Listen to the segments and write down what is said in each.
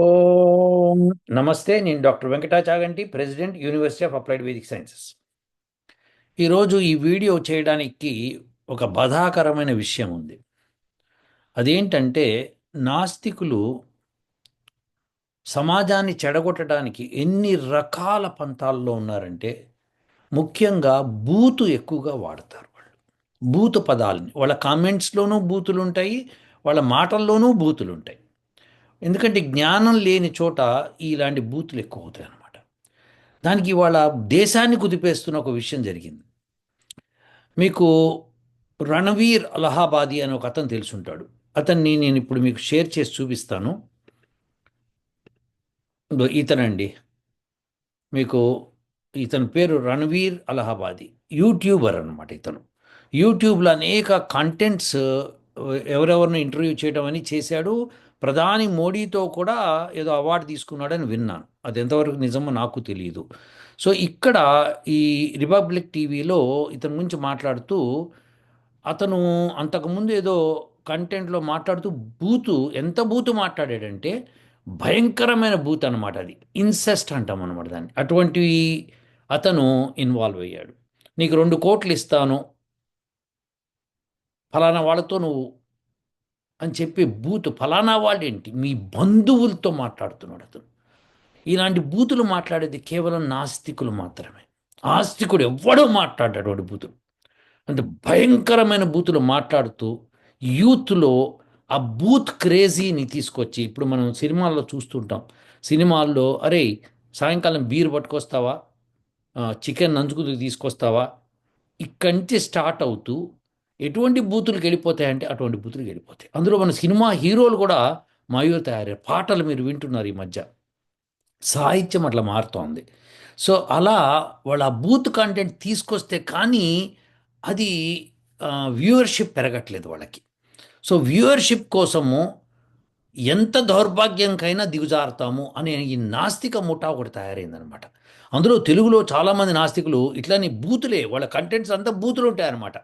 ఓం. నమస్తే నేను doctor Venkata Chaganti president university of applied vedic sciences. ఈరోజు ఈ వీడియో చేయడానికి ఒక బాధాకరమైన విషయం ఉంది. అదేంటంటే నాస్తికులు సమాజాన్ని చెడగొట్టడానికి ఎన్ని రకాల పంతాల్లో ఉన్నారంటే ముఖ్యంగా బూతు ఎక్కువగా వాడతారు వాళ్ళు. బూతు పదాలని వాళ్ళ కామెంట్స్లోనూ బూతులు ఉంటాయి వాళ్ళ మాటల్లోనూ బూతులు ఉంటాయి ఎందుకంటే జ్ఞానం లేని చోట ఇలాంటి బూతులు ఎక్కువ అవుతాయి అన్నమాట. దానికి వాళ్ళ దేశాన్ని కుదిపేస్తున్న ఒక విషయం జరిగింది. మీకు రణవీర్ అలహాబాదీ అని ఒక అతను తెలుసుంటాడు. అతన్ని నేను ఇప్పుడు మీకు షేర్ చేసి చూపిస్తాను. ఇతనండి. మీకు ఇతని పేరు రణవీర్ అలహాబాదీ. యూట్యూబర్ అనమాట ఇతను. యూట్యూబ్లో అనేక కంటెంట్స్ ఎవరెవరిని ఇంటర్వ్యూ చేయడం అని చేశాడు. ప్రధాని మోడీతో కూడా ఏదో అవార్డు తీసుకున్నాడని విన్నాను. అది ఎంతవరకు నిజమో నాకు తెలియదు సో ఇక్కడ ఈ రిపబ్లిక్ టీవీలో ఇతని గురించి మాట్లాడుతూ అతను అంతకుముందు ఏదో కంటెంట్లో మాట్లాడుతూ బూతు ఎంత బూతు మాట్లాడాడంటే భయంకరమైన బూత్ అనమాట అది. ఇన్సెస్ట్ అంటాం అనమాట దాన్ని. అటువంటి అతను ఇన్వాల్వ్ అయ్యాడు. నీకు రెండు కోట్లు ఇస్తాను. ఫలానా వాళ్ళతో నువ్వు అని చెప్పి బూత్ ఫలానా వాళ్ళేంటి? మీ బంధువులతో మాట్లాడుతున్నాడు అతను. ఇలాంటి బూతులు మాట్లాడేది కేవలం నాస్తికులు మాత్రమే. ఆస్తికుడు ఎవ్వడో మాట్లాడాడు బూతులు. అంటే భయంకరమైన బూతులు మాట్లాడుతూ యూత్లో ఆ బూత్ క్రేజీని తీసుకొచ్చి ఇప్పుడు మనం సినిమాల్లో చూస్తుంటాం. సినిమాల్లో అరే సాయంకాలం బీర్ పట్టుకొస్తావా? చికెన్ నంచుకు తీసుకొస్తావా? ఇక్కడి నుంచి స్టార్ట్ అవుతూ ఎటువంటి బూతులకు వెళ్ళిపోతాయంటే అటువంటి బూతులకు వెళ్ళిపోతాయి అందులో మన సినిమా హీరోలు కూడా మయూర్ తయారయ్యారు. పాటలు మీరు వింటున్నారు ఈ మధ్య. సాహిత్యం అట్లా మారుతోంది. సో అలా వాళ్ళ ఆ బూత్ కంటెంట్ తీసుకొస్తే కానీ అది వ్యూవర్షిప్ పెరగట్లేదు వాళ్ళకి. సో వ్యూవర్షిప్ కోసము ఎంత దౌర్భాగ్యంకైనా దిగుజారుతాము అనే ఈ నాస్తిక ముఠా ఒకటి తయారైందనమాట. అందులో తెలుగులో చాలామంది నాస్తికులు ఇట్లానే బూతులే వాళ్ళ కంటెంట్స్ అంతా బూతులు ఉంటాయన్నమాట.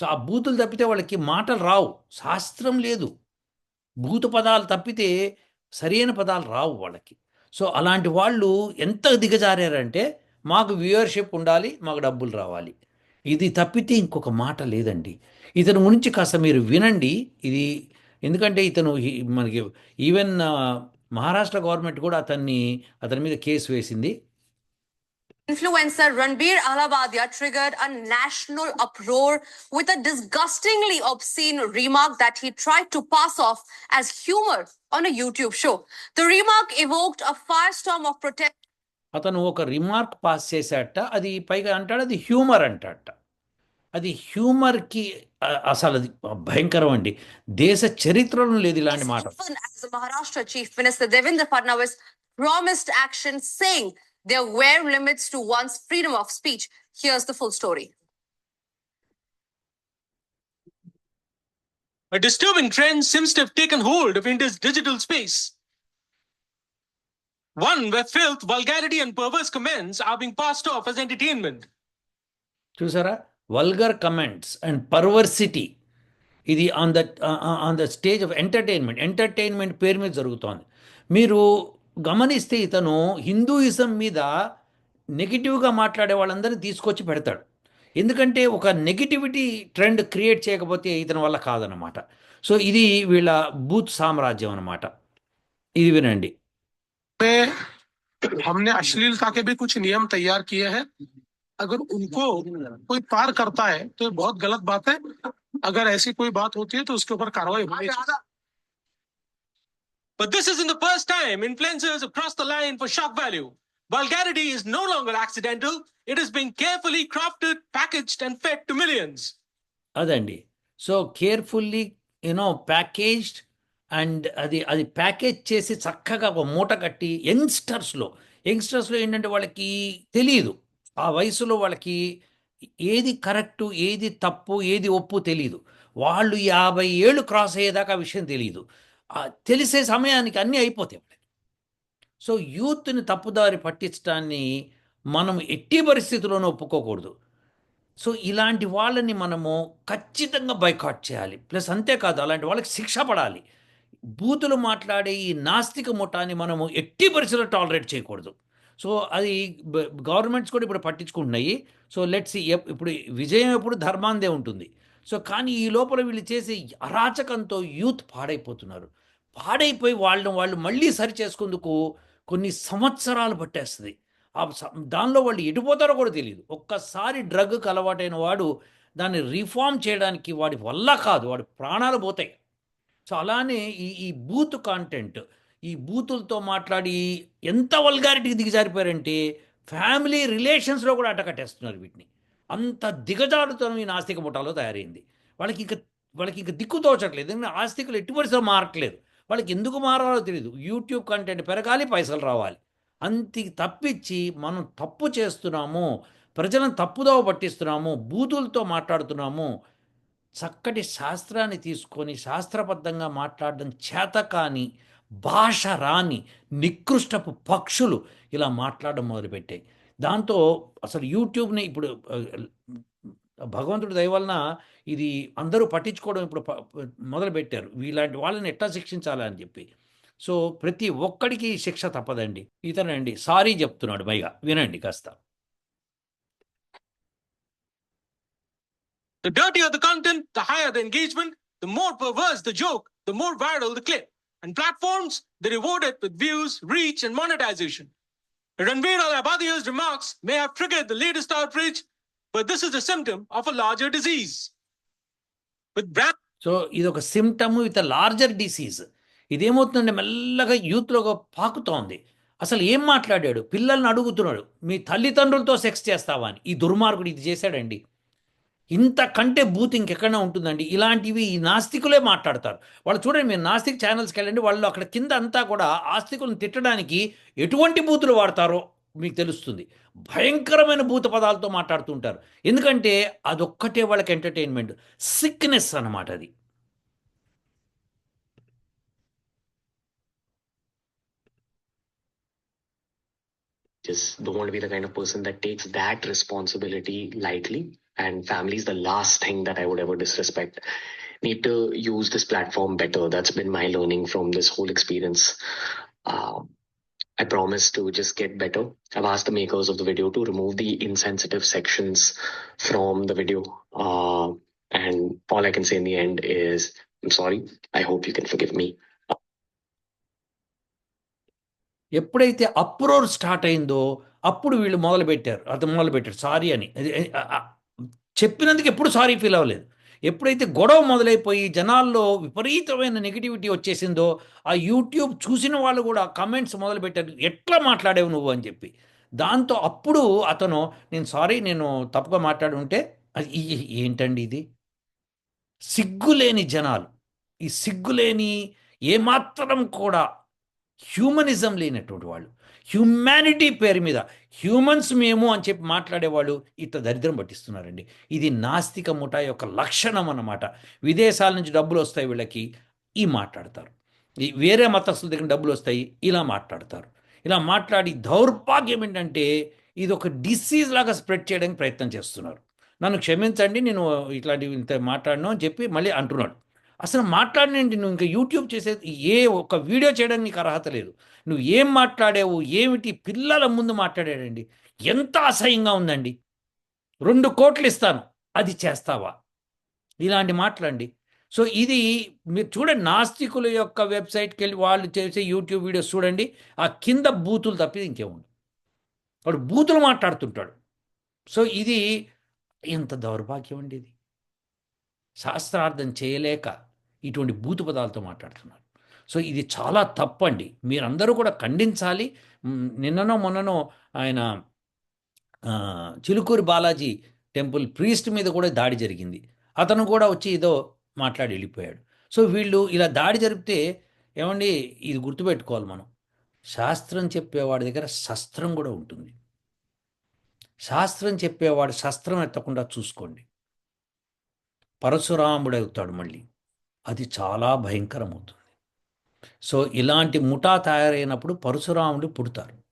సో ఆ బూతులు తప్పితే వాళ్ళకి మాటలు రావు. శాస్త్రం లేదు. భూత పదాలు తప్పితే సరైన పదాలు రావు వాళ్ళకి. సో అలాంటి వాళ్ళు ఎంత దిగజారారంటే మాకు వ్యూయర్షిప్ ఉండాలి మాకు డబ్బులు రావాలి. ఇది తప్పితే ఇంకొక మాట లేదండి. ఇతని గురించి కాస్త మీరు వినండి. ఇది ఎందుకంటే ఇతను మనకి ఈవెన్ మహారాష్ట్ర గవర్నమెంట్ కూడా అతన్ని అతని మీద కేసు వేసింది. Influencer Ranbir Alabadia triggered a national uproar with a disgustingly obscene remark that he tried to pass off as humor on a YouTube show. The remark evoked a firestorm of protest. అతను ఒక remark pass చేశాట అది పైగా అంటాడు అది humour అంటాట అది హ్యూమర్కి అసలు అది భయంకరం అండి దేశ చరిత్రలో లేదు ఇలాంటి మాట Maharashtra Chief Minister Devendra Fadnavis promised action, saying there were limits to one's freedom of speech. Here's the full story. A disturbing trend seems to have taken hold of India's digital space. One where filth, vulgarity, and perverse comments are being passed off as entertainment. చూసారా vulgar comments and పర్వర్సిటీ ఇది on the on the stage of entertainment entertainment పేరు మీద జరుగుతోంది మీరు గమనిస్తే ఇతను Hinduism మీద నెగిటివ్గా మాట్లాడే వాళ్ళందరినీ తీసుకొచ్చి పెడతాడు ఎందుకంటే ఒక నెగిటివిటీ ట్రెండ్ క్రియేట్ చేయకపోతే ఇతని వల్ల కాదనమాట సో ఇది వీళ్ళ బూత్ సామ్రాజ్యం అనమాట ఇది వినండి में हमने अश्लीलता के भी कुछ नियम तैयार किए हैं अगर उनको कोई पार करता है तो ये बहुत गलत बात है अगर ऐसी कोई बात होती है तो उसके ऊपर कार्रवाई होनी चाहिए But this isn't the first time influencers have crossed the line for shock value. Vulgarity is no longer accidental, it is being carefully crafted, packaged, and fed to millions. అదండి so carefully you know packaged and అది అది package చేసి చక్కగా ఒక మూట కట్టి యంగ్స్టర్స్లో యంగ్స్టర్స్లో ఏంటంటే వాళ్ళకి తెలియదు ఆ వయసులో వాళ్ళకి ఏది కరెక్టు ఏది తప్పు ఏది ఒప్పు తెలియదు వాళ్ళు యాభై ఏళ్ళు క్రాస్ అయ్యేదాకా విషయం తెలియదు తెలిసే సమయానికి అన్నీ అయిపోతాయి సో యూత్ని తప్పుదారి పట్టించడాన్ని మనం ఎట్టి పరిస్థితుల్లోనూ ఒప్పుకోకూడదు. సో ఇలాంటి వాళ్ళని మనము ఖచ్చితంగా బైకాట్ చేయాలి. ప్లస్ అంతేకాదు అలాంటి వాళ్ళకి శిక్ష పడాలి. బూతులు మాట్లాడే ఈ నాస్తిక ముఠాన్ని మనము ఎట్టి పరిస్థితుల్లో టాలరేట్ చేయకూడదు. సో అది గవర్నమెంట్స్ కూడా ఇప్పుడు పట్టించుకుంటున్నాయి. సో లెట్స్ ఇప్పుడు విజయం ఎప్పుడు ధర్మాందే ఉంటుంది. సో కానీ ఈ లోపల వీళ్ళు చేసే అరాచకంతో యూత్ పాడైపోతున్నారు. పాడైపోయి వాళ్ళని వాళ్ళు మళ్ళీ సరి చేసుకుందుకు కొన్ని సంవత్సరాలు పట్టేస్తుంది. ఆ దానిలో వాళ్ళు ఎటుపోతారో కూడా తెలియదు ఒక్కసారి డ్రగ్కి అలవాటైన వాడు దాన్ని రిఫార్మ్ చేయడానికి వాడి వల్ల కాదు వాడి ప్రాణాలు పోతాయి. సో అలానే ఈ ఈ బూత్ కాంటెంట్ ఈ బూతులతో మాట్లాడి ఎంత వల్గారిటీకి దిగజారిపోయారంటే ఫ్యామిలీ రిలేషన్స్లో కూడా అటకట్టేస్తున్నారు వీటిని. అంత దిగజారుతనం ఈ నాస్తిక ముఠాలో తయారైంది. వాళ్ళకి ఇంకా వాళ్ళకి ఇంకా దిక్కు తోచట్లేదు ఎందుకంటే ఆస్తికులు ఎట్టి పరిస్థితులు మారట్లేదు. వాళ్ళకి ఎందుకు మారాలో తెలియదు యూట్యూబ్ కంటెంట్ పెరగాలి పైసలు రావాలి. అంతి తప్పించి మనం తప్పు చేస్తున్నాము ప్రజలను తప్పుదోవ పట్టిస్తున్నాము బూతులతో మాట్లాడుతున్నాము చక్కటి శాస్త్రాన్ని తీసుకొని శాస్త్రబద్ధంగా మాట్లాడడం చేత కానీ భాష రాని నికృష్టపు పక్షులు ఇలా మాట్లాడడం మొదలుపెట్టాయి. దాంతో అసలు యూట్యూబ్ని ఇప్పుడు భగవంతుడి దయ వలన ఇది అందరూ పట్టించుకోవడం ఇప్పుడు మొదలుపెట్టారు వీలాంటి వాళ్ళని ఎట్లా శిక్షించాలి అని చెప్పి సో ప్రతి ఒక్కడికి శిక్ష తప్పదండి ఇతనండి సారీ చెప్తున్నాడు పైగా వినండి కాస్త The dirtier the content, the higher the engagement, the more perverse the joke, the more viral the clip. And platforms, they reward it with views, reach, and monetization. Ranveer al Abadiya's remarks may have triggered the latest outrage, but this is a symptom of a larger disease. With brand so ఇది ఒక symptom with larger disease ఇదేమవుతుందంటే మెల్లగా యూత్లో పాకుతోంది అసలు ఏం మాట్లాడాడు పిల్లల్ని అడుగుతున్నాడు మీ తల్లిదండ్రులతో సెక్స్ చేస్తావా అని ఈ దుర్మార్గుడు ఇది చేశాడండి ఇంతకంటే బూత్ ఇంకెక్కడైనా ఉంటుందండి. ఇలాంటివి ఈ నాస్తికులే మాట్లాడతారు. వాళ్ళు చూడండి మీరు నాస్తిక్ ఛానల్స్కి వెళ్ళండి వాళ్ళు అక్కడ కింద అంతా కూడా ఆస్తికులను తిట్టడానికి ఎటువంటి బూతులు వాడతారో మీకు తెలుస్తుంది. భయంకరమైన భూత పదాలతో మాట్లాడుతుంటారు ఎందుకంటే అదొక్కటే వాళ్ళకి ఎంటర్టైన్మెంట్. సిక్నెస్ అన్నమాట అది. Just don't want to be the kind of person that takes that responsibility lightly. And family is the last thing that I would ever disrespect. Need to use this platform better. That's been my learning from this whole experience. Um, I promise to just get better. I've asked the makers of the video to remove the insensitive sections from the video. Uh, and all I can say in the end is, I'm sorry. I hope you can forgive me. ఎప్పుడైతే uproar start అయిందో అప్పుడు వీళ్ళు మొదలుపెట్టారు అతను మొదలుపెట్టారు sorry అని అది- అది- ఆ- ఆ- చెప్పినందుకు ఎప్పుడు సారీ ఫీల్ అవ్వలేదు. ఎప్పుడైతే గొడవ మొదలైపోయి జనాల్లో విపరీతమైన నెగిటివిటీ వచ్చేసిందో ఆ యూట్యూబ్ చూసిన వాళ్ళు కూడా కమెంట్స్ మొదలుపెట్టారు ఎట్లా మాట్లాడేవు నువ్వు? అని చెప్పి. దాంతో అప్పుడు అతను నేను సారీ నేను తప్పుగా మాట్లాడి ఉంటే అది ఏంటండి ఇది? సిగ్గులేని జనాలు. ఈ సిగ్గులేని ఏమాత్రం కూడా హ్యూమనిజం లేనటువంటి వాళ్ళు. హ్యుమానిటీ పేరు మీద. హ్యూమన్స్ మేము అని చెప్పి మాట్లాడేవాళ్ళు ఇట్లా దరిద్రం పట్టిస్తున్నారండి. ఇది నాస్తిక ముఠా యొక్క లక్షణం అన్నమాట. విదేశాల నుంచి డబ్బులు వస్తాయి వీళ్ళకి ఈ మాట్లాడతారు. ఈ వేరే మతస్థుల దగ్గర డబ్బులు వస్తాయి ఇలా మాట్లాడతారు. ఇలా మాట్లాడి దౌర్భాగ్యం ఏంటంటే ఇది ఒక డిసీజ్ లాగా స్ప్రెడ్ చేయడానికి ప్రయత్నం చేస్తున్నారు. నన్ను క్షమించండి నేను ఇట్లాంటివి ఇంత మాట్లాడను అని చెప్పి మళ్ళీ అంటున్నాడు. అసలు మాట్లాడినండి నువ్వు ఇంకా యూట్యూబ్ చేసేది ఏ ఒక్క వీడియో చేయడానికి నీకు అర్హత లేదు. నువ్వు ఏం మాట్లాడావు ఏమిటి? పిల్లల ముందు మాట్లాడాడండి. ఎంత అసహ్యంగా ఉందండి. రెండు కోట్లు ఇస్తాను అది చేస్తావా? ఇలాంటి మాట్లాడండి సో ఇది మీరు చూడండి నాస్తికుల యొక్క వెబ్సైట్కి వెళ్ళి వాళ్ళు చేసే యూట్యూబ్ వీడియోస్ చూడండి ఆ కింద బూతులు తప్పిది ఇంకేముంది? వాడు బూతులు మాట్లాడుతుంటాడు. సో ఇది ఎంత దౌర్భాగ్యం అండి ఇది. శాస్త్రార్థం చేయలేక ఇటువంటి బూతు పదాలతో మాట్లాడుతున్నారు. సో ఇది చాలా తప్పండి. మీరందరూ కూడా ఖండించాలి. నిన్ననో మొన్ననో ఆయన చిలుకూరు బాలాజీ టెంపుల్ ప్రీస్ట్ మీద కూడా దాడి జరిగింది. అతను కూడా వచ్చి ఏదో మాట్లాడి వెళ్ళిపోయాడు. సో వీళ్ళు ఇలా దాడి జరిపితే ఏమండి ఇది గుర్తుపెట్టుకోవాలి మనం. శాస్త్రం చెప్పేవాడి దగ్గర శస్త్రం కూడా ఉంటుంది. శాస్త్రం చెప్పేవాడు శస్త్రం ఎత్తకుండా చూసుకోండి. పరశురాముడు అవుతాడు మళ్ళీ. అది చాలా భయంకరమవుతుంది. సో ఇలాంటి ముఠా తయారైనప్పుడు పరశురాముడు పుడతారు.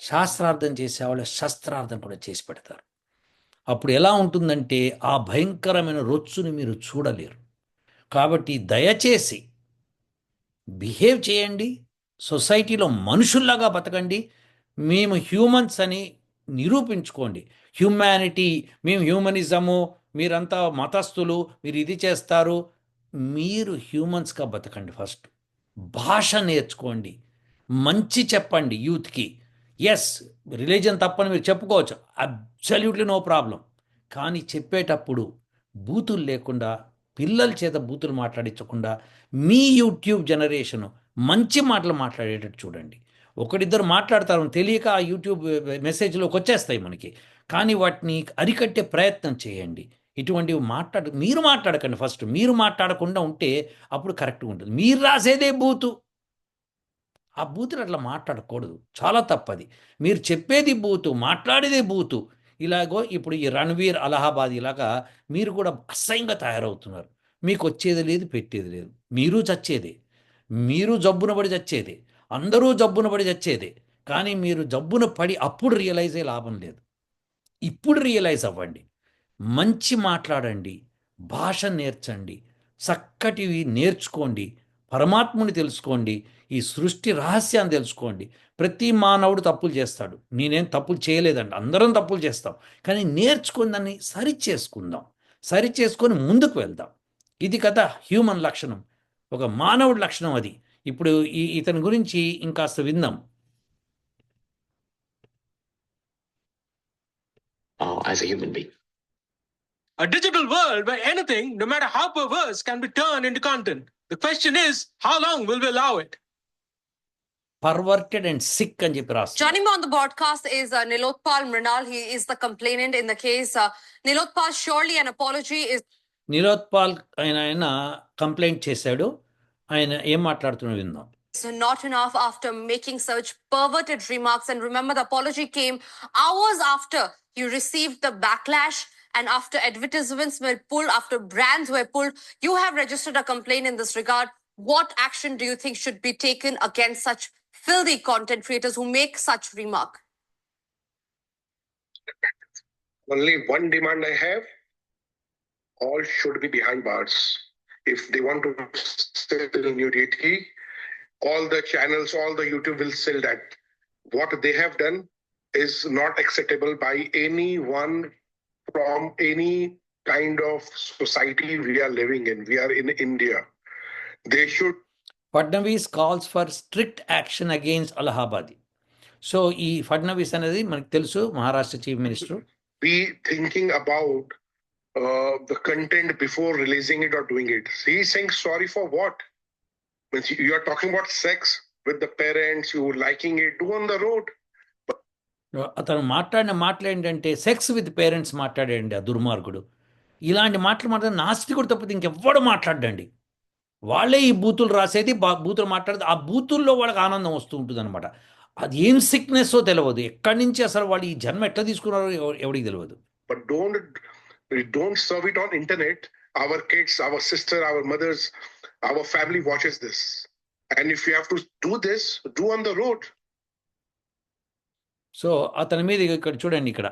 శాస్త్రార్థం చేసేవాళ్ళు శస్త్రార్థం కూడా చేసి పెడతారు. అప్పుడు ఎలా ఉంటుందంటే ఆ భయంకరమైన రొచ్చుని మీరు చూడలేరు. కాబట్టి దయచేసి బిహేవ్ చేయండి. సొసైటీలో మనుషుల్లాగా బతకండి. మేము హ్యూమన్స్ అని నిరూపించుకోండి. హ్యూమానిటీ మేము హ్యూమనిజము మీరంతా మతస్థులు మీరు ఇది చేస్తారు. మీరు హ్యూమన్స్గా బతకండి ఫస్ట్. భాష నేర్చుకోండి. మంచి చెప్పండి యూత్కి. ఎస్ రిలీజన్ తప్పని మీరు చెప్పుకోవచ్చు. అబ్సల్యూట్లీ నో ప్రాబ్లం కానీ చెప్పేటప్పుడు బూతులు లేకుండా పిల్లల చేత బూతులు మాట్లాడించకుండా మీ యూట్యూబ్ జనరేషను మంచి మాటలు మాట్లాడేటట్టు చూడండి. ఒకరిద్దరు మాట్లాడతారు తెలియక ఆ యూట్యూబ్ మెసేజ్లోకి వచ్చేస్తాయి మనకి. కానీ వాటిని అరికట్టే ప్రయత్నం చేయండి. ఇటువంటివి మాట్లాడ మీరు మాట్లాడకండి ఫస్ట్. మీరు మాట్లాడకుండా ఉంటే అప్పుడు కరెక్ట్గా ఉంటుంది. మీరు రాసేదే బూతు. ఆ బూతులు అట్లా మాట్లాడకూడదు. చాలా తప్పది. మీరు చెప్పేది బూతు మాట్లాడేదే బూతు. ఇలాగో ఇప్పుడు ఈ రణవీర్ అలహాబాద్ ఇలాగా మీరు కూడా అసహ్యంగా తయారవుతున్నారు. మీకు వచ్చేది లేదు పెట్టేది లేదు. మీరు చచ్చేదే. మీరు జబ్బున పడి చచ్చేదే. అందరూ జబ్బున పడి చచ్చేదే. కానీ మీరు జబ్బున పడి అప్పుడు రియలైజ్ అయ్యే లాభం లేదు. ఇప్పుడు రియలైజ్ అవ్వండి. మంచి మాట్లాడండి. భాష నేర్చండి. చక్కటివి నేర్చుకోండి. పరమాత్ముని తెలుసుకోండి. ఈ సృష్టి రహస్యాన్ని తెలుసుకోండి. ప్రతి మానవుడు తప్పులు చేస్తాడు. నేనేం తప్పులు చేయలేదండి. అందరం తప్పులు చేస్తాం. కానీ నేర్చుకుని దాన్ని సరి చేసుకుందాం సరి చేసుకొని ముందుకు వెళ్దాం. ఇది కదా హ్యూమన్ లక్షణం. ఒక మానవుడి లక్షణం అది. ఇప్పుడు ఈ ఇతని గురించి ఇంకాస్త విందాం uh, as a human being. A digital world where anything, no matter how perverse, can be turned into content. The question is, how long will we allow it? Perverted and sick అని చెప్పి రాస్తారు Joining me on the broadcast is uh, Nilotpal Mrinal. He is the complainant in the case. Uh, Nilotpal, surely an apology is నిరోత్పాల్ ఆయన ఆయన complaint చేశాడు ఆయన ఏం మాట్లాడుతున్నాడు విందాం not enough after making such perverted remarks. And remember, the apology came hours after you received the backlash and after advertisements were pulled, after brands were pulled. You have registered a complaint in this regard. What action do you think should be taken against such filthy content creators who make such remark? only one demand I have. All should be behind bars. If they want to sell nudity, all the channels, all the YouTube will sell that. What they have done is not acceptable by anyone from any kind of society we are living in. We are in India. They should Fadnavis calls for strict action against Allahabad so ఈ ఫడ్నవీస్ అనేది మనకు తెలుసు Maharashtra chief minister be thinking about uh, the content before releasing it or doing it. He's saying sorry for what? Means you are talking about sex with the parents, you liking it, do on the road. అతను మాట్లాడిన మాటలు ఏంటంటే sex with parents మాట్లాడండి ఆ దుర్మార్గుడు. ఇలాంటి మాటలు మాట్లాడిన నాస్తికుడు తప్పితే ఇంకెవ్వడు మాట్లాడండి వాళ్ళే ఈ బూతులు రాసేది బా- బూతులు మాట్లాడదు ఆ బూతుల్లో వాళ్ళకి ఆనందం వస్తూ ఉంటుంది అనమాట అది ఏం సిక్నెస్సో తెలియదు ఎక్కడి నుంచి అసలు వాళ్ళు ఈ జన్మ ఎట్లా తీసుకున్నారో ఎవరికి ఎవడికి తెలియదు but don't don't serve it on internet our kids our sister our mothers our family watches this and if you have to do this do on the road so అతని మీద ఇక్కడ చూడండి ఇక్కడ.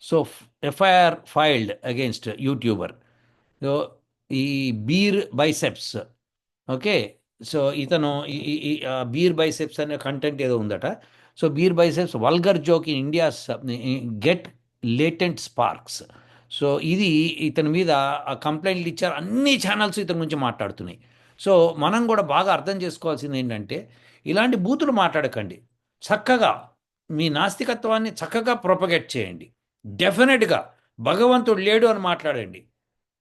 So FIR filed against YouTuber so ఈ beer biceps okay? So ఇతను ఈ- beer biceps అనే content ఏదో ఉందట. So beer biceps vulgar joke in India get latent sparks so ఇది ఇతని మీద ఆ కంప్లైంట్లు ఇచ్చారు. అన్ని ఛానల్స్ ఇతని గురించి మాట్లాడుతున్నాయి. సో మనం కూడా బాగా అర్థం చేసుకోవాల్సింది ఏంటంటే ఇలాంటి బూతులు మాట్లాడకండి. చక్కగా మీ నాస్తికత్వాన్ని చక్కగా ప్రొపగేట్ చేయండి. డెఫినెట్గా భగవంతుడు లేడు అని మాట్లాడండి.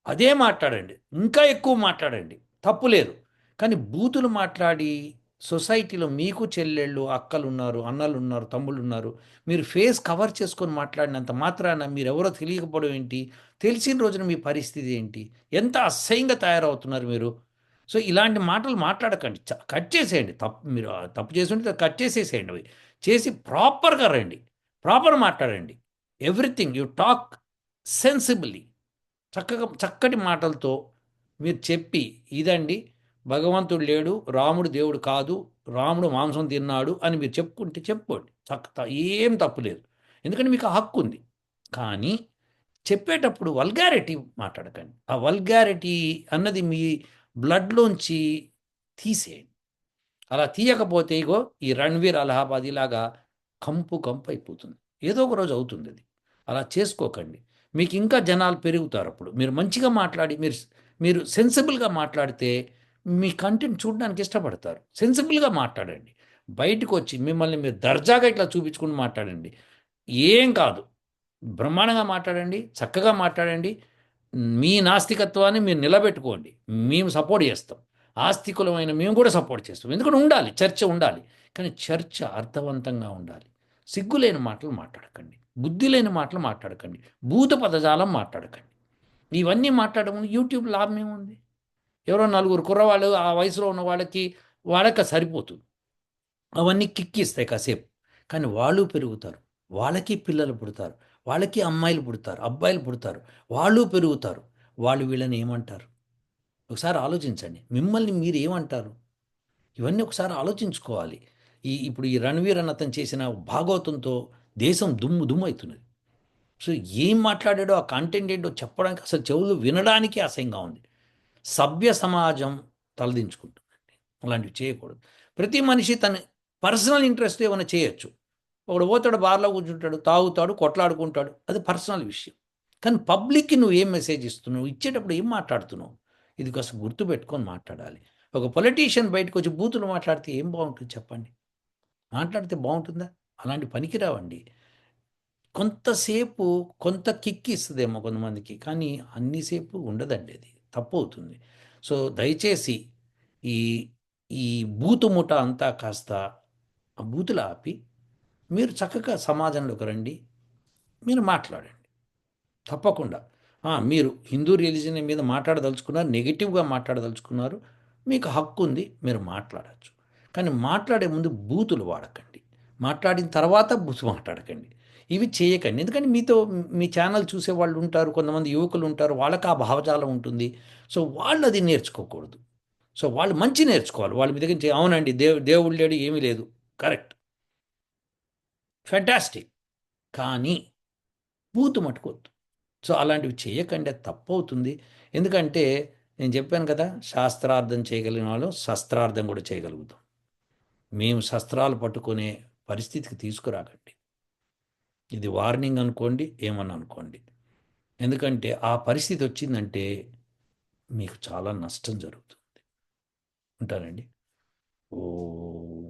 అదే మాట్లాడండి. ఇంకా ఎక్కువ మాట్లాడండి. తప్పు లేదు. కానీ బూతులు మాట్లాడి సొసైటీలో మీకు చెల్లెళ్ళు అక్కలు ఉన్నారు అన్నలు ఉన్నారు తమ్ముళ్ళు ఉన్నారు మీరు ఫేస్ కవర్ చేసుకొని మాట్లాడినంత మాత్రాన మీరు ఎవరో తెలియకపోవడం ఏంటి? తెలిసిన రోజున మీ పరిస్థితి ఏంటి? ఎంత అసహ్యంగా తయారవుతున్నారు మీరు? సో ఇలాంటి మాటలు మాట్లాడకండి. చ- కట్ చేసేయండి. తప్పు మీరు తప్పు తప్పు ఉంటే కట్ చేసేసేయండి అవి. చేసి ప్రాపర్గా రండి. ప్రాపర్ మాట్లాడండి. Everything you talk sensibly. చక్కగా చక్కటి మాటలతో మీరు చెప్పి ఇదండి భగవంతుడు లేడు రాముడు దేవుడు కాదు రాముడు మాంసం తిన్నాడు అని మీరు చెప్పుకుంటే చెప్పుకోండి. చక్క ఏం తప్పు లేదు. ఎందుకంటే మీకు ఆ హక్కు ఉంది. కానీ చెప్పేటప్పుడు వల్గారిటీ మాట్లాడకండి. ఆ వల్గారిటీ అన్నది మీ బ్లడ్లోంచి తీసేయండి. అలా తీయకపోతే ఇగో ఈ రణ్వీర్ అలహాబాద్ ఇలాగా కంపు కంపు అయిపోతుంది. ఏదో ఒక రోజు అవుతుంది అది. అలా చేసుకోకండి. మీకు ఇంకా జనాలు పెరుగుతారు అప్పుడు. మీరు మంచిగా మాట్లాడి మీరు మీరు సెన్సిబుల్గా మాట్లాడితే మీ కంటెంట్ చూడడానికి ఇష్టపడతారు. సెన్సిబుల్గా మాట్లాడండి. బయటకు వచ్చి మిమ్మల్ని మీరు దర్జాగా ఇట్లా చూపించుకుని మాట్లాడండి. ఏం కాదు. బ్రహ్మాండంగా మాట్లాడండి చక్కగా మాట్లాడండి. మీ నాస్తికత్వాన్ని మీరు నిలబెట్టుకోండి. మేము సపోర్ట్ చేస్తాం. ఆస్తికులమైన మేము కూడా సపోర్ట్ చేస్తాం. ఎందుకంటే ఉండాలి చర్చ ఉండాలి. కానీ చర్చ అర్థవంతంగా ఉండాలి. సిగ్గులేని మాటలు మాట్లాడకండి. బుద్ధి లేని మాటలు మాట్లాడకండి. భూత పదజాలం మాట్లాడకండి. ఇవన్నీ మాట్లాడడం యూట్యూబ్ లాభం ఏముంది? ఎవరో నలుగురు కుర్రవాళ్ళు ఆ వయసులో ఉన్న వాళ్ళకి వాళ్ళకి సరిపోతుంది. అవన్నీ కిక్కిస్తాయి కాసేపు. కానీ వాళ్ళు పెరుగుతారు. వాళ్ళకి పిల్లలు పుడతారు. వాళ్ళకి అమ్మాయిలు పుడతారు. అబ్బాయిలు పుడతారు. వాళ్ళు పెరుగుతారు. వాళ్ళు వీళ్ళని ఏమంటారు? ఒకసారి ఆలోచించండి. మిమ్మల్ని మీరు ఏమంటారు ఇవన్నీ ఒకసారి ఆలోచించుకోవాలి. ఈ ఇప్పుడు ఈ రణవీర్ అన్న అతను చేసిన భాగవతంతో దేశం దుమ్ము దుమ్ము అవుతున్నది సో ఏం మాట్లాడాడో ఆ కంటెంట్ ఏంటో చెప్పడానికి అసలు చెవులు వినడానికి అసహ్యంగా ఉంది. సభ్య సమాజం తలదించుకుంటుందండి అలాంటివి చేయకూడదు. ప్రతి మనిషి తన పర్సనల్ ఇంట్రెస్ట్ ఏమైనా చేయొచ్చు. ఒకడు పోతాడు బార్లో కూర్చుంటాడు తాగుతాడు కొట్లాడుకుంటాడు. అది పర్సనల్ విషయం. కానీ పబ్లిక్కి నువ్వు ఏం మెసేజ్ ఇస్తున్నావు? ఇచ్చేటప్పుడు ఏం మాట్లాడుతున్నావు? ఇది కాస్త గుర్తుపెట్టుకొని మాట్లాడాలి. ఒక పొలిటీషియన్ బయటకు వచ్చి బూతులు మాట్లాడితే ఏం బాగుంటుంది చెప్పండి? మాట్లాడితే బాగుంటుందా? అలాంటి పనికిరావండి. కొంతసేపు కొంత కిక్ ఇస్తుందేమో కొంతమందికి కానీ అన్నిసేపు ఉండదండి అది. తప్పు అవుతుంది. సో దయచేసి ఈ ఈ బూతు ముఠ అంతా కాస్త ఆ బూతులు ఆపి మీరు చక్కగా సమాజంలోకి రండి. మీరు మాట్లాడండి. తప్పకుండా. మీరు హిందూ రిలీజన్ మీద మాట్లాడదలుచుకున్నారు నెగిటివ్గా మాట్లాడదలుచుకున్నారు మీకు హక్కు ఉంది మీరు మాట్లాడచ్చు. కానీ మాట్లాడే ముందు బూతులు వాడకండి. మాట్లాడిన తర్వాత బూతు మాట్లాడకండి. ఇవి చేయకండి. ఎందుకంటే మీతో మీ ఛానల్ చూసే వాళ్ళు ఉంటారు కొంతమంది యువకులు ఉంటారు వాళ్ళకి ఆ భావజాలం ఉంటుంది. సో వాళ్ళు అది నేర్చుకోకూడదు. సో వాళ్ళు మంచి నేర్చుకోవాలి. వాళ్ళ మీ దగ్గర నుంచి అవునండి దేవు దేవుడు లేడు ఏమీ లేదు. కరెక్ట్. ఫెంటాస్టిక్ కానీ బూతు మట్టుకోవద్దు సో అలాంటివి చేయకండి తప్పవుతుంది. తప్పు అవుతుంది ఎందుకంటే నేను చెప్పాను కదా శాస్త్రార్థం చేయగలిగిన వాళ్ళు శస్త్రార్థం కూడా చేయగలుగుతాం. మేము శస్త్రాలు పట్టుకునే పరిస్థితికి తీసుకురాకండి. ఇది వార్నింగ్ అనుకోండి ఏమని అనుకోండి. ఎందుకంటే ఆ పరిస్థితి వచ్చిందంటే మీకు చాలా నష్టం జరుగుతుంది. ఉంటానండి. ఓ